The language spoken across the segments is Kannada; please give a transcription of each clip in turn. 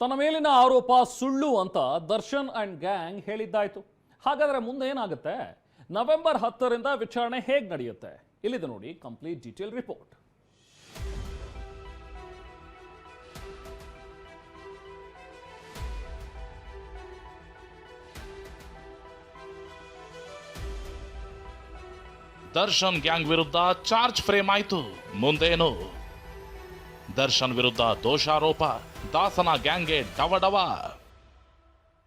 ತನ್ನ ಮೇಲಿನ ಆರೋಪ ಸುಳ್ಳು ಅಂತ ದರ್ಶನ್ ಅಂಡ್ ಗ್ಯಾಂಗ್ ಹೇಳಿದ್ದಾಯ್ತು. ಹಾಗಾದ್ರೆ ಮುಂದೆ ಏನಾಗುತ್ತೆ? ನವೆಂಬರ್ ಹತ್ತರಿಂದ ವಿಚಾರಣೆ ಹೇಗೆ ನಡೆಯುತ್ತೆ? ಇಲ್ಲಿದೆ ನೋಡಿ complete detail report. Darshan gang ವಿರುದ್ಧ ಚಾರ್ಜ್ ಫ್ರೇಮ್ ಆಯ್ತು. ಮುಂದೇನು? ದರ್ಶನ್ ವಿರುದ್ಧ ದೋಷಾರೋಪ, ದಾಸನ ಗ್ಯಾಂಗ್ಗೆ ಡವಡವ.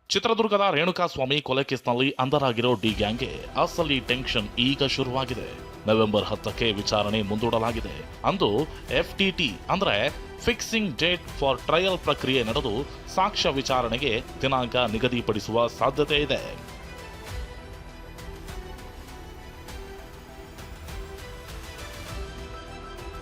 ಚಿತ್ರದುರ್ಗದ ರೇಣುಕಾಸ್ವಾಮಿ ಕೊಲೆ ಕೇಸ್ನಲ್ಲಿ ಅಂಧರಾಗಿರೋ ಡಿ ಗ್ಯಾಂಗ್ಗೆ, ಅಸಲಿ ಟೆನ್ಷನ್ ಈಗ ಶುರುವಾಗಿದೆ. ನವೆಂಬರ್ ಹತ್ತಕ್ಕೆ ವಿಚಾರಣೆ ಮುಂದೂಡಲಾಗಿದೆ. ಅಂದು ಎಫ್ಟಿಟಿ ಅಂದ್ರೆ ಫಿಕ್ಸಿಂಗ್ ಡೇಟ್ ಫಾರ್ ಟ್ರಯಲ್ ಪ್ರಕ್ರಿಯೆ ನಡೆದು ಸಾಕ್ಷ್ಯ ವಿಚಾರಣೆಗೆ ದಿನಾಂಕ ನಿಗದಿಪಡಿಸುವ ಸಾಧ್ಯತೆ ಇದೆ.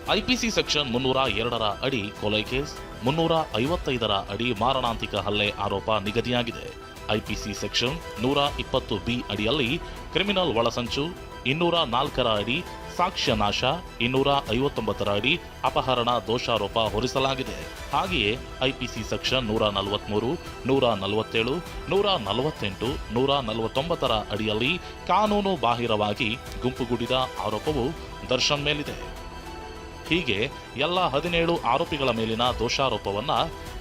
ಐಪಿಸಿ ಸೆಕ್ಷನ್ ಮುನ್ನೂರ ಎರಡರ ಅಡಿ ಕೊಲೆ ಕೇಸ್, ಮುನ್ನೂರ ಐವತ್ತೈದರ ಅಡಿ ಮಾರಣಾಂತಿಕ ಹಲ್ಲೆ ಆರೋಪ ನಿಗದಿಯಾಗಿದೆ. ಐಪಿಸಿ ಸೆಕ್ಷನ್ ನೂರ ಇಪ್ಪತ್ತು ಬಿ ಅಡಿಯಲ್ಲಿ ಕ್ರಿಮಿನಲ್ ಒಳಸಂಚು, ಇನ್ನೂರ ನಾಲ್ಕರ ಅಡಿ ಸಾಕ್ಷ್ಯ ನಾಶ, ಇನ್ನೂರ ಐವತ್ತೊಂಬತ್ತರ ಅಡಿ ಅಪಹರಣ ದೋಷಾರೋಪ ಹೊರಿಸಲಾಗಿದೆ. ಹಾಗೆಯೇ ಐಪಿಸಿ ಸೆಕ್ಷನ್ ನೂರ ನಲವತ್ಮೂರು, ನೂರ ನಲವತ್ತೇಳು, ನೂರ ನಲವತ್ತೆಂಟು, ನೂರ ನಲವತ್ತೊಂಬತ್ತರ ಅಡಿಯಲ್ಲಿ ಕಾನೂನು ಬಾಹಿರವಾಗಿ ಗುಂಪುಗೂಡಿದ ಆರೋಪವು ದರ್ಶನ್ ಮೇಲಿದೆ. ಹೀಗೆ ಎಲ್ಲ ಹದಿನೇಳು ಆರೋಪಿಗಳ ಮೇಲಿನ ದೋಷಾರೋಪವನ್ನ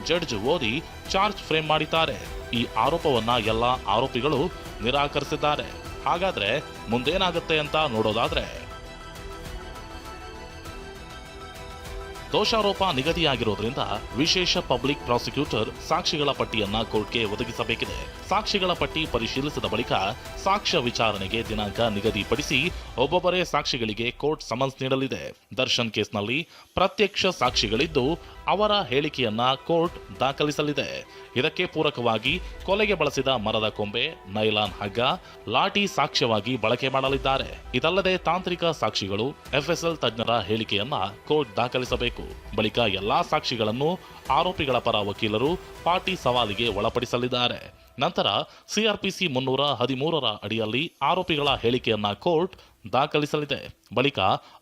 ಜಡ್ಜ್ ಓದಿ ಚಾರ್ಜ್ ಫ್ರೇಮ್ ಮಾಡಿದ್ದಾರೆ. ಈ ಆರೋಪವನ್ನ ಎಲ್ಲ ಆರೋಪಿಗಳು ನಿರಾಕರಿಸಿದ್ದಾರೆ. ಹಾಗಾದ್ರೆ ಮುಂದೇನಾಗುತ್ತೆ ಅಂತ ನೋಡೋದಾದ್ರೆ ದೋಷಾರೋಪ ನಿಗದಿಯಾಗಿರೋದ್ರಿಂದ ವಿಶೇಷ ಪಬ್ಲಿಕ್ ಪ್ರಾಸಿಕ್ಯೂಟರ್ ಸಾಕ್ಷಿಗಳ ಪಟ್ಟಿಯನ್ನ ಕೋರ್ಟ್ಗೆ ಒದಗಿಸಬೇಕಿದೆ. ಸಾಕ್ಷಿಗಳ ಪಟ್ಟಿ ಪರಿಶೀಲಿಸಿದ ಬಳಿಕ ಸಾಕ್ಷ್ಯ ವಿಚಾರಣೆಗೆ ದಿನಾಂಕ ನಿಗದಿಪಡಿಸಿ ಒಬ್ಬೊಬ್ಬರೇ ಸಾಕ್ಷಿಗಳಿಗೆ ಕೋರ್ಟ್ ಸಮನ್ಸ್ ನೀಡಲಿದೆ. ದರ್ಶನ್ ಕೇಸ್ನಲ್ಲಿ ಪ್ರತ್ಯಕ್ಷ ಸಾಕ್ಷಿಗಳಿದ್ದು ಅವರ ಹೇಳಿಕೆಯನ್ನ ಕೋರ್ಟ್ ದಾಖಲಿಸಲಿದೆ. ಇದಕ್ಕೆ ಪೂರಕವಾಗಿ ಕೊಲೆಗೆ ಬಳಸಿದ ಮರದ ಕೊಂಬೆ, ನೈಲಾನ್ ಹಗ್ಗ, ಲಾಠಿ ಸಾಕ್ಷ್ಯವಾಗಿ ಬಳಕೆ ಮಾಡಲಿದ್ದಾರೆ. ಇದಲ್ಲದೆ ತಾಂತ್ರಿಕ ಸಾಕ್ಷಿಗಳು ಎಫ್ಎಸ್ಎಲ್ ತಜ್ಞರ ಹೇಳಿಕೆಯನ್ನ ಕೋರ್ಟ್ ದಾಖಲಿಸಬೇಕು. ಬಳಿಕ ಎಲ್ಲಾ ಸಾಕ್ಷಿಗಳನ್ನು ಆರೋಪಿಗಳ ಪರ ವಕೀಲರು ಪಾಟಿ ಸವಾಲಿಗೆ ಒಳಪಡಿಸಲಿದ್ದಾರೆ. ನಂತರ ಸಿಆರ್ಪಿಸಿ ಮುನ್ನೂರ ಹದಿಮೂರರ ಅಡಿಯಲ್ಲಿ ಆರೋಪಿಗಳ ಹೇಳಿಕೆಯನ್ನ ಕೋರ್ಟ್ ದಾಖಲಿಸಲಿದೆ. ಬಳಿಕ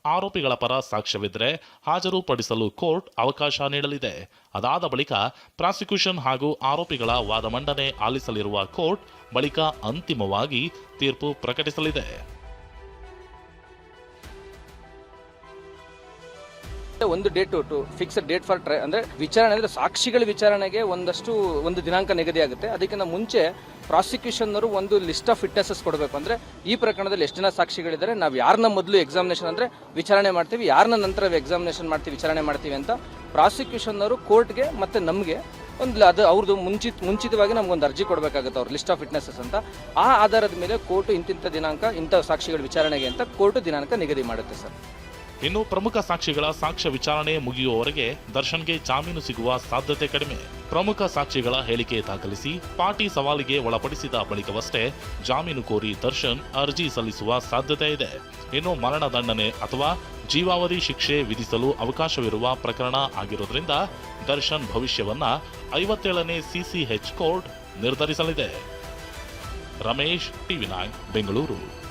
ಆರೋಪಿಗಳ ಪರ ಸಾಕ್ಷ್ಯವಿದ್ದರೆ ಹಾಜರುಪಡಿಸಲು ಕೋರ್ಟ್ ಅವಕಾಶ ನೀಡಲಿದೆ. ಅದಾದ ಬಳಿಕ ಪ್ರಾಸಿಕ್ಯೂಷನ್ ಹಾಗೂ ಆರೋಪಿಗಳ ವಾದ ಮಂಡನೆ ಆಲಿಸಲಿರುವ ಕೋರ್ಟ್ ಬಳಿಕ ಅಂತಿಮವಾಗಿ ತೀರ್ಪು ಪ್ರಕಟಿಸಲಿದೆ. ಒಂದು date to fix date for try ಅಂದರೆ ವಿಚಾರಣೆ ಅಂದರೆ ಸಾಕ್ಷಿಗಳ ವಿಚಾರಣೆಗೆ ಒಂದಷ್ಟು ಒಂದು ದಿನಾಂಕ ನಿಗದಿ ಆಗುತ್ತೆ. ಅದಕ್ಕಿಂತ ಮುಂಚೆ ಪ್ರಾಸಿಕ್ಯೂಷನ್ನರು ಒಂದು ಲಿಸ್ಟ್ ಆಫ್ ಫಿಟ್ನೆಸಸ್ ಕೊಡಬೇಕು. ಅಂದರೆ ಈ ಪ್ರಕರಣದಲ್ಲಿ ಎಷ್ಟು ಜನ ಸಾಕ್ಷಿಗಳಿದ್ದಾರೆ, ನಾವು ಯಾರನ್ನ ಮೊದಲು ಎಕ್ಸಾಮಿನೇಷನ್ ಅಂದರೆ ವಿಚಾರಣೆ ಮಾಡ್ತೀವಿ ಯಾರನ್ನ ನಂತರ ಎಕ್ಸಾಮಿನೇಷನ್ ಮಾಡ್ತೀವಿ, ವಿಚಾರಣೆ ಮಾಡ್ತೀವಿ ಅಂತ ಪ್ರಾಸಿಕ್ಯೂಷನ್ನರು ಕೋರ್ಟ್ಗೆ ಮತ್ತು ನಮಗೆ ಒಂದು ಅದು ಅವ್ರದ್ದು ಮುಂಚಿತ, ಮುಂಚಿತವಾಗಿ ನಮ್ಗೊಂದು ಅರ್ಜಿ ಕೊಡಬೇಕಾಗುತ್ತೆ ಅವ್ರ ಲಿಸ್ಟ್ ಆಫ್ ಫಿಟ್ನೆಸಸ್ ಅಂತ. ಆ ಆಧಾರದ ಮೇಲೆ ಕೋರ್ಟ್ ಇಂತಿಂಥ ದಿನಾಂಕ ಇಂಥ ಸಾಕ್ಷಿಗಳ ವಿಚಾರಣೆಗೆ ಅಂತ ಕೋರ್ಟ್ ದಿನಾಂಕ ನಿಗದಿ ಮಾಡುತ್ತೆ ಸರ್. ಇನ್ನು ಪ್ರಮುಖ ಸಾಕ್ಷಿಗಳ ಸಾಕ್ಷ್ಯ ವಿಚಾರಣೆ ಮುಗಿಯುವವರೆಗೆ ದರ್ಶನ್ಗೆ ಜಾಮೀನು ಸಿಗುವ ಸಾಧ್ಯತೆ ಕಡಿಮೆ. ಪ್ರಮುಖ ಸಾಕ್ಷಿಗಳ ಹೇಳಿಕೆ ದಾಖಲಿಸಿ ಪಾಟಿ ಸವಾಲಿಗೆ ಒಳಪಡಿಸಿದ ಬಳಿಕವಷ್ಟೇ ಜಾಮೀನು ಕೋರಿ ದರ್ಶನ್ ಅರ್ಜಿ ಸಲ್ಲಿಸುವ ಸಾಧ್ಯತೆ ಇದೆ. ಇನ್ನು ಮರಣದಂಡನೆ ಅಥವಾ ಜೀವಾವಧಿ ಶಿಕ್ಷೆ ವಿಧಿಸಲು ಅವಕಾಶವಿರುವ ಪ್ರಕರಣ ಆಗಿರೋದ್ರಿಂದ ದರ್ಶನ್ ಭವಿಷ್ಯವನ್ನ ಐವತ್ತೇಳನೇ ಸಿಸಿಎಚ್ ಕೋರ್ಟ್ ನಿರ್ಧರಿಸಲಿದೆ. ರಮೇಶ್ ಟಿ ಬೆಂಗಳೂರು.